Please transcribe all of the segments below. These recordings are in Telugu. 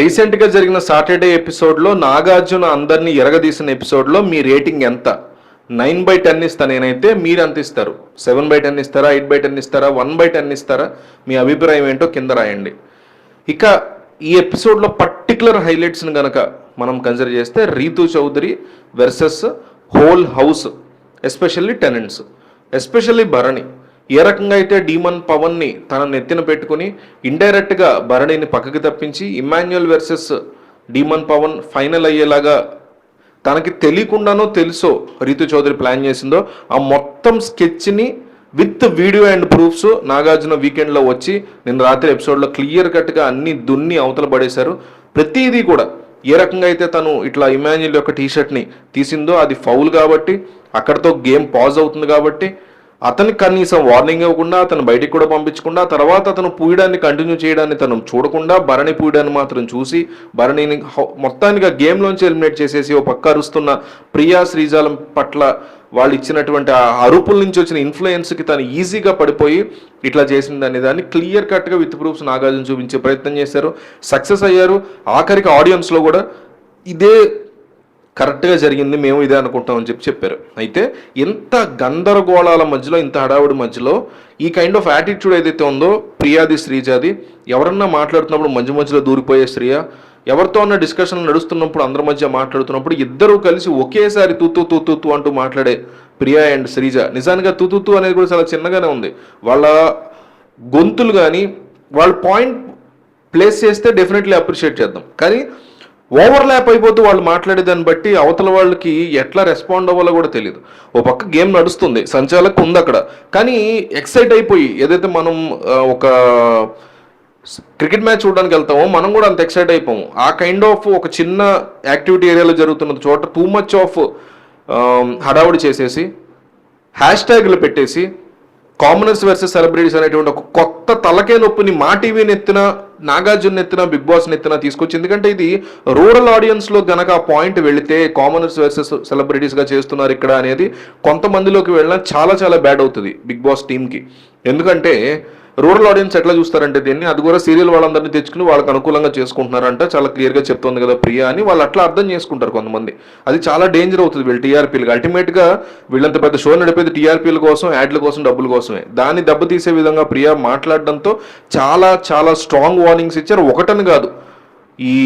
రీసెంట్గా జరిగిన సాటర్డే ఎపిసోడ్లో నాగార్జున అందరినీ ఎరగదీసిన ఎపిసోడ్లో మీ రేటింగ్ ఎంత? నైన్ బై టెన్ ఇస్తా నేనైతే మీరు ఎంత ఇస్తారు? సెవెన్ బై టెన్ ఇస్తారా? ఎయిట్ బై టెన్ ఇస్తారా? వన్ బై టెన్ ఇస్తారా? మీ అభిప్రాయం ఏంటో కింద రాయండి. ఇక ఈ ఎపిసోడ్లో పర్టికులర్ హైలైట్స్ని గనక మనం కన్సిడర్ చేస్తే Ritu Chowdary versus whole house especially tenants especially Bharani. ఏ రకంగా అయితే డీమన్ పవన్ని తన నెత్తిన పెట్టుకుని ఇండైరెక్ట్గా భరణిని పక్కకి తప్పించి Emmanuel versus Demon Pavan final అయ్యేలాగా తనకి తెలియకుండానో తెలుసో రీతు చౌదరి ప్లాన్ చేసిందో ఆ మొత్తం స్కెచ్ని with video and proofs Nagarjuna వీకెండ్లో వచ్చి నిన్న రాత్రి ఎపిసోడ్లో క్లియర్ కట్గా అన్ని దున్ని అవతల పడేశారు. ప్రతిదీ కూడా ఏ రకంగా అయితే తను ఇట్లా ఇమాన్యుల్ యొక్క టీషర్ట్ని తీసిందో అది ఫౌల్ కాబట్టి అక్కడతో గేమ్ పాజ్ అవుతుంది కాబట్టి అతనికి కనీసం వార్నింగ్ ఇవ్వకుండా అతను బయటికి కూడా పంపించకుండా తర్వాత అతను పూయడాన్ని కంటిన్యూ చేయడాన్ని తను చూడకుండా భరణి పూయడాన్ని మాత్రం చూసి భరణిని మొత్తానికి ఆ గేమ్లోంచి ఎలిమినేట్ చేసేసి ఓ పక్క అరుస్తున్న ప్రియా శ్రీజాలం పట్ల వాళ్ళు ఇచ్చినటువంటి ఆ అరుపుల నుంచి వచ్చిన ఇన్ఫ్లుయెన్స్కి తను ఈజీగా పడిపోయి ఇట్లా చేసింది అనే దాన్ని క్లియర్ కట్గా విత్ ప్రూఫ్స్ నాగార్జున చూపించే ప్రయత్నం చేశారు. సక్సెస్ అయ్యారు. ఆఖరికి ఆడియన్స్లో కూడా ఇదే కరెక్ట్గా జరిగింది మేము ఇదే అనుకుంటామని చెప్పి చెప్పారు. అయితే ఇంత గందరగోళాల మధ్యలో ఇంత హడావుడి మధ్యలో ఈ కైండ్ ఆఫ్ యాటిట్యూడ్ ఏదైతే ఉందో ప్రియాది శ్రీజాది ఎవరన్నా మాట్లాడుతున్నప్పుడు మధ్య మధ్యలో దూరిపోయే శ్రీయ ఎవరితో అన్న డిస్కషన్ నడుస్తున్నప్పుడు అందరి మధ్య మాట్లాడుతున్నప్పుడు ఇద్దరూ కలిసి ఒకేసారి తూతూ తూతూ తూ అంటూ మాట్లాడే ప్రియా అండ్ శ్రీజ. నిజానికి తూతూ తూ అనేది కూడా చాలా చిన్నగానే ఉంది. వాళ్ళ గొంతులు కానీ వాళ్ళ పాయింట్ ప్లేస్ చేస్తే డెఫినెట్లీ అప్రిషియేట్ చేద్దాం. కానీ ఓవర్ ల్యాప్ అయిపోతూ వాళ్ళు మాట్లాడే దాన్ని బట్టి అవతల వాళ్ళకి ఎట్లా రెస్పాండ్ అవ్వాలో కూడా తెలియదు ఓ పక్క గేమ్ నడుస్తుంది సంచాలకు ఉంది అక్కడ. కానీ ఎక్సైట్ అయిపోయి ఏదైతే మనం ఒక క్రికెట్ మ్యాచ్ చూడడానికి వెళ్తామో మనం కూడా అంత ఎక్సైట్ అయిపోము. ఆ కైండ్ ఆఫ్ ఒక చిన్న యాక్టివిటీ ఏరియాలో జరుగుతున్న చోట టూ మచ్ ఆఫ్ హడావుడి చేసేసి హ్యాష్ ట్యాగ్లు పెట్టేసి కామనర్స్ వర్సెస్ సెలబ్రిటీస్ అనేటువంటి ఒక కొత్త తలకే నొప్పిని మా టీవీని ఎత్తిన నాగార్జున ఎత్తున బిగ్ బాస్ ఎత్తున తీసుకొచ్చి ఎందుకంటే ఇది రూరల్ ఆడియన్స్లో గనక పాయింట్ వెళితే కామనర్స్ వర్సెస్ సెలబ్రిటీస్గా చేస్తున్నారు ఇక్కడ అనేది కొంతమందిలోకి వెళ్ళినా చాలా చాలా బ్యాడ్ అవుతుంది బిగ్ బాస్ టీమ్కి. ఎందుకంటే రూరల్ ఆడియన్స్ ఎట్లా చూస్తారంటే దీన్ని? అది కూడా సీరియల్ వాళ్ళందరినీ తెచ్చుకుని వాళ్ళకి అనుకూలంగా చేసుకుంటున్నారంట. చాలా క్లియర్గా చెప్తుంది కదా ప్రియా అని. వాళ్ళు అట్లా అర్థం చేసుకుంటారు కొంతమంది. అది చాలా డేంజర్ అవుతుంది వీళ్ళు టీఆర్పీలకు అల్టిమేట్గా వీళ్ళంత పెద్ద షో నడిపేది టీఆర్పీల కోసం యాడ్ల కోసం డబ్బుల కోసమే. దాన్ని దెబ్బతీసే విధంగా ప్రియా మాట్లాడడంతో చాలా చాలా స్ట్రాంగ్ వార్నింగ్స్ ఇచ్చారు. ఒకటని కాదు. ఈ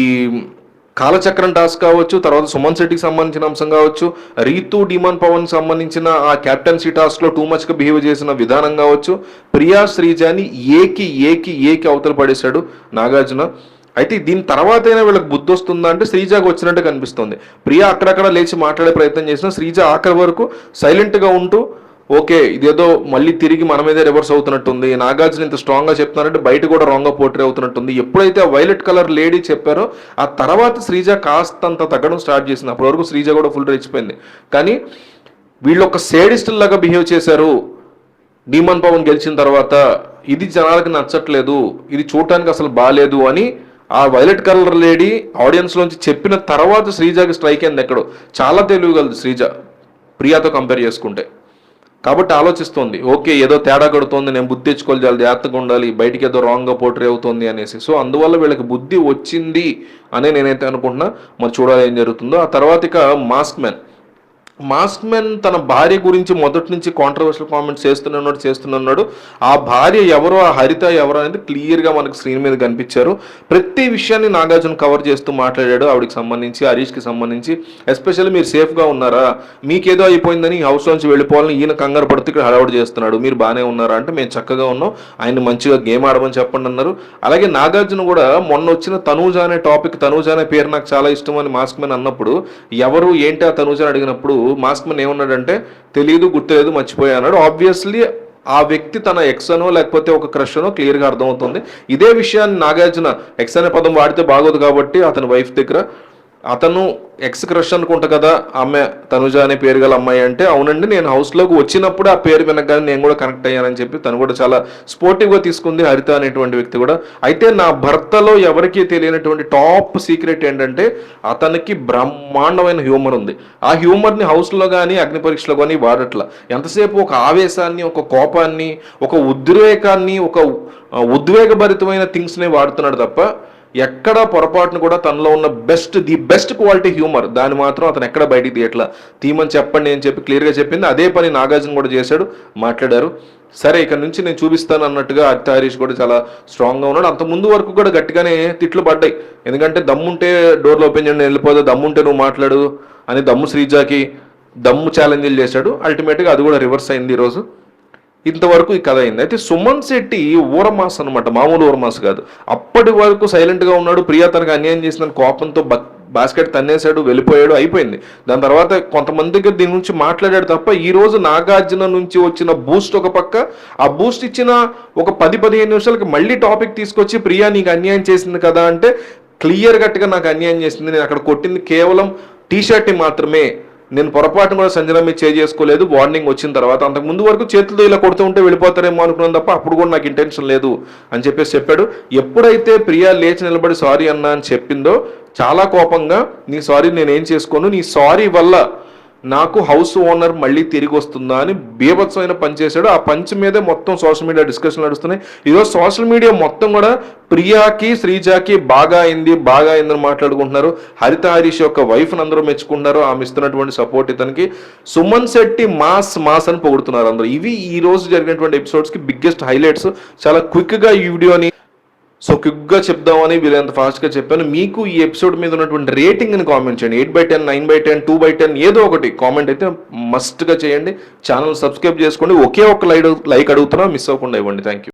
కాలచక్రం టాస్క్ కావచ్చు తర్వాత సుమన్ శెట్టికి సంబంధించిన అంశం కావచ్చు రీతు డిమాన్ పవన్ సంబంధించిన ఆ క్యాప్టెన్సీ టాస్క్లో టూ మచ్గా బిహేవ్ చేసిన విధానం కావచ్చు ప్రియా శ్రీజాని ఏకి ఏకి ఏకి అవతల పడేశాడు నాగార్జున. అయితే దీని తర్వాత అయినా వీళ్ళకి బుద్ధి వస్తుందా అంటే శ్రీజాకు వచ్చినట్టు కనిపిస్తుంది. ప్రియా అక్కడక్కడ లేచి మాట్లాడే ప్రయత్నం చేసిన శ్రీజ ఆఖరి వరకు సైలెంట్గా ఉంటూ ఓకే ఇదేదో మళ్ళీ తిరిగి మన మీదే రివర్స్ అవుతున్నట్టుంది. నాగార్జున ఇంత స్ట్రాంగ్గా చెప్తున్నారంటే బయట కూడా రాంగ్ పోర్ట్రే అవుతున్నట్టుంది. ఎప్పుడైతే వైలెట్ కలర్ లేడీ చెప్పారో ఆ తర్వాత శ్రీజ కాస్తంత తగ్గడం స్టార్ట్ చేసింది. అప్పటి వరకు శ్రీజ కూడా ఫుల్ రెచ్చిపోయింది. కానీ వీళ్ళు ఒక లాగా బిహేవ్ చేశారు. డీమన్ పవన్ గెలిచిన తర్వాత ఇది జనాలకి నచ్చట్లేదు ఇది చూడటానికి అసలు బాగాలేదు అని ఆ వైలెట్ కలర్ లేడీ ఆడియన్స్ లోంచి చెప్పిన తర్వాత శ్రీజకి స్ట్రైక్ అయింది ఎక్కడో. చాలా తెలియగలదు శ్రీజ. ప్రియాతో కంపేర్ చేసుకుంటే. కాబట్టి ఆలోచిస్తోంది ఓకే ఏదో తేడా కొడుతోంది నేను బుద్ధి తెచ్చుకోవాలి చాలా జాగ్రత్తగా ఉండాలి బయటికి ఏదో రాంగ్గా పోట్రీ అవుతుంది అనేసి. సో అందువల్ల వీళ్ళకి బుద్ధి వచ్చింది అనే నేనైతే అనుకుంటున్నా. మరి చూడాలి ఏం జరుగుతుందో. ఆ తర్వాత ఇక మాస్క్ మ్యాన్ మాస్క్ మ్యాన్ తన భార్య గురించి మొదటి నుంచి కాంట్రవర్షియల్ కామెంట్స్ చేస్తున్నాడు చేస్తున్నాడు ఆ భార్య ఎవరో ఆ హరిత ఎవరో అనేది క్లియర్గా మనకు స్క్రీన్ మీద కనిపించారు. ప్రతి విషయాన్ని నాగార్జున కవర్ చేస్తూ మాట్లాడాడు ఆవిడకి సంబంధించి హరీష్కి సంబంధించి. ఎస్పెషల్లీ మీరు సేఫ్గా ఉన్నారా? మీకేదో అయిపోయిందని హౌస్ నుంచి వెళ్ళిపోవాలని ఈయన కంగారు పడుతూ ఇక్కడ హడావుడి చేస్తున్నాడు. మీరు బాగానే ఉన్నారా? అంటే మేము చక్కగా ఉన్నాం. ఆయన మంచిగా గేమ్ ఆడమని చెప్పండి అన్నారు. అలాగే నాగార్జున కూడా మొన్న వచ్చిన తనూజ అనే టాపిక్ తనూజ అనే పేరు నాకు చాలా ఇష్టం అని మాస్క్ మ్యాన్ అన్నప్పుడు ఎవరు ఏంటి ఆ తనూజ అని అడిగినప్పుడు మాస్క్ మన్ ఏమన్నాడంటే తెలియదు గుర్తులేదు మర్చిపోయా అన్నాడు. ఆబ్వియస్లీ ఆ వ్యక్తి తన ఎక్స్ అనో లేకపోతే ఒక క్రష్ అనో క్లియర్గా అర్థమవుతుంది. ఇదే విషయాన్ని నాగార్జున ఎక్స్ అనే పదం వాడితే బాగోదు కాబట్టి అతని వైఫ్ దగ్గర అతను ఎక్స్ క్రష్ అనుకుంటా కదా ఆమె తనుజ అనే పేరు గల అమ్మాయి అంటే అవునండి నేను హౌస్లోకి వచ్చినప్పుడు ఆ పేరు వినగానే నేను కూడా కనెక్ట్ అయ్యానని చెప్పి తను కూడా చాలా స్పోర్టివ్గా తీసుకుంది హరిత అనేటువంటి వ్యక్తి కూడా. అయితే నా భర్తలో ఎవరికీ తెలియనటువంటి టాప్ సీక్రెట్ ఏంటంటే అతనికి బ్రహ్మాండమైన హ్యూమర్ ఉంది. ఆ హ్యూమర్ని హౌస్లో కానీ అగ్ని పరీక్షలో కానీ వాడట్ల. ఎంతసేపు ఒక ఆవేశాన్ని ఒక కోపాన్ని ఒక ఉద్రేకాన్ని ఒక ఉద్వేగభరితమైన థింగ్స్ని వాడుతున్నాడు తప్ప ఎక్కడ పొరపాటును కూడా తనలో ఉన్న best the best quality humour దాన్ని మాత్రం అతను ఎక్కడ బయటికి తీయట్లా. తీయమని చెప్పండి అని చెప్పి క్లియర్గా చెప్పింది. అదే పని నాగార్జున కూడా చేశాడు మాట్లాడారు. సరే ఇక్కడ నుంచి నేను చూపిస్తాను అన్నట్టుగా అత్త హరీష్ కూడా చాలా స్ట్రాంగ్గా ఉన్నాడు. అంత ముందు వరకు కూడా గట్టిగానే తిట్లు పడ్డాయి. ఎందుకంటే దమ్ముంటే డోర్లు ఓపెన్ చేయండి వెళ్ళిపోతే దమ్ముంటే నువ్వు మాట్లాడు అని దమ్ము శ్రీజాకి దమ్ము ఛాలెంజ్లు చేశాడు. అల్టిమేట్గా అది కూడా రివర్స్ అయింది ఈరోజు. ఇంతవరకు ఈ కథ అయింది. అయితే సుమన్ శెట్టి ఊరమాస్ అనమాట మామూలు ఊరమాస్ కాదు. అప్పటి వరకు సైలెంట్గా ఉన్నాడు. ప్రియా తనకు అన్యాయం చేసిన కోపంతో బ- బాస్కెట్ తన్నేశాడు వెళ్ళిపోయాడు అయిపోయింది. దాని తర్వాత కొంతమంది దీని నుంచి మాట్లాడాడు తప్ప ఈ రోజు నాగార్జున నుంచి వచ్చిన బూస్ట్ ఒక పక్క. ఆ బూస్ట్ ఇచ్చిన ఒక పది పదిహేను నిమిషాలకి మళ్ళీ టాపిక్ తీసుకొచ్చి ప్రియా నీకు అన్యాయం చేసింది కదా అంటే క్లియర్ కట్గా నాకు అన్యాయం చేసింది. నేను అక్కడ కొట్టింది కేవలం టీ షర్ట్ మాత్రమే. నేను పొరపాటును కూడా సంజన మీద చేసుకోలేదు వార్నింగ్ వచ్చిన తర్వాత అంతకు ముందు వరకు చేతులతో ఇలా కొడుతూ ఉంటే వెళ్ళిపోతారేమో అనుకున్నాను తప్ప అప్పుడు కూడా నాకు ఇంటెన్షన్ లేదు అని చెప్పేసి చెప్పాడు. ఎప్పుడైతే ప్రియా లేచి నిలబడి సారీ అన్నా అని చెప్పిందో చాలా కోపంగా నీ సారీ నేనేం చేసుకోను నీ సారీ వల్ల నాకు హౌస్ ఓనర్ మళ్ళీ తిరిగి వస్తుందా అని బీభత్సమైన పని చేశాడు. ఆ పంచ్ మీదే మొత్తం సోషల్ మీడియా డిస్కషన్ నడుస్తున్నాయి. ఈరోజు సోషల్ మీడియా మొత్తం కూడా ప్రియాకి శ్రీజాకి బాగా అయింది బాగా అయిందని మాట్లాడుకుంటున్నారు. హరిత హరీష్ యొక్క వైఫ్ని అందరూ మెచ్చుకుంటున్నారు. ఆమె ఇస్తున్నటువంటి సపోర్ట్ ఇతనికి. సుమన్ శెట్టి మాస్ మాస్ అని పొగుడుతున్నారు అందరూ. ఇవి ఈ రోజు జరిగినటువంటి ఎపిసోడ్స్కి బిగ్గెస్ట్ హైలైట్స్ చాలా క్విక్గా ఈ వీడియోని సో క్విక్గా చెప్దామని వీళ్ళంత ఫాస్ట్గా చెప్పాను. మీకు ఈ ఎపిసోడ్ మీద ఉన్నటువంటి రేటింగ్ని కామెంట్ చేయండి. Eight by ten nine by ten two by ten ఏదో ఒకటి కామెంట్ అయితే మస్ట్గా చేయండి. ఛానల్ సబ్స్క్రైబ్ చేసుకోండి. ఒకే ఒక లైక్ లైక్ అడుగుతున్నా మిస్ అవ్వకుండా ఇవ్వండి. Thank you